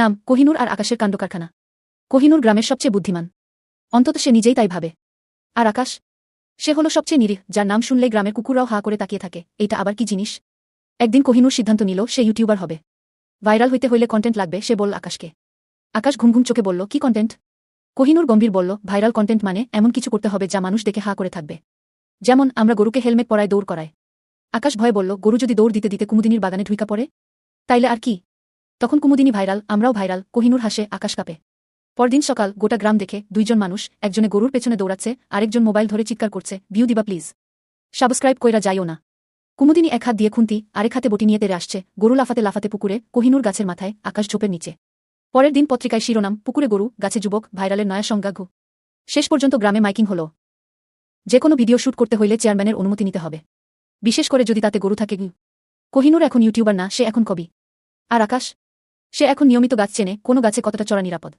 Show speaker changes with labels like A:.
A: নাম কোহিনুর আর আকাশের কাণ্ডকারখানা। কোহিনুর গ্রামের সবচেয়ে বুদ্ধিমান। অন্তত সে নিজেই তাই ভাবে। আর আকাশ? সে হলো সবচেয়ে নিরীহ, যার নাম শুনলে গ্রামের কুকুররাও হা করে তাকিয়ে থাকে, এইটা আবার কি জিনিস? একদিন কোহিনুর সিদ্ধান্ত নিল, সে ইউটিউবার হবে। ভাইরাল হইতে হইলে কন্টেন্ট লাগবে, সে বলল আকাশকে। আকাশ ঘুম ঘুম চোখে বলল, কি কন্টেন্ট কোহিনুর গম্ভীর বলল, ভাইরাল কন্টেন্ট মানে এমন কিছু করতে হবে যা মানুষ দেখে হা করে থাকবে। যেমন আমরা গরুকে হেলমেট পরায় দৌড় করায় আকাশ ভয় বলল, গরু যদি দৌড় দিতে দিতে কুমুদিনীর বাগানে ঢুইকা পড়ে, তাইলে আর কি? তখন কুমুদিনী ভাইরাল, আমরাও ভাইরাল, কোহিনুর হাসে আকাশ কাঁপে। পরদিন সকাল গোটা গ্রাম দেখে দুইজন মানুষ, একজনে গরুর পেছনে দৌড়াচ্ছে, আরেকজন মোবাইল ধরে চিৎকার করছে, ভিউ দিবা প্লিজ। সাবস্ক্রাইব কইরা যাইও না। কুমুদিনী এক হাত দিয়ে খুন্তি, আরেক হাতে বটি নিয়ে তেরে আসছে, গরু লাফাতে লাফাতে পুকুরে, কোহিনুর গাছের মাথায় আকাশ ঝোপের নিচে। পরের দিন পত্রিকায় শিরোনাম, পুকুরে গরু, গাছে যুবক, ভাইরালের নয়া সংজ্ঞা ঘু। শেষ পর্যন্ত গ্রামে মাইকিং হল। যে কোনো ভিডিও শুট করতে হইলে চেয়ারম্যানের অনুমতি নিতে হবে। বিশেষ করে যদি তাতে গরু থাকে কোহিনুর এখন ইউটিউবার না, সে এখন কবি। আর আকাশ? সে এখন নিয়মিত গাছ চেনে কোনো গাছে কতটা চড়া নিরাপদ।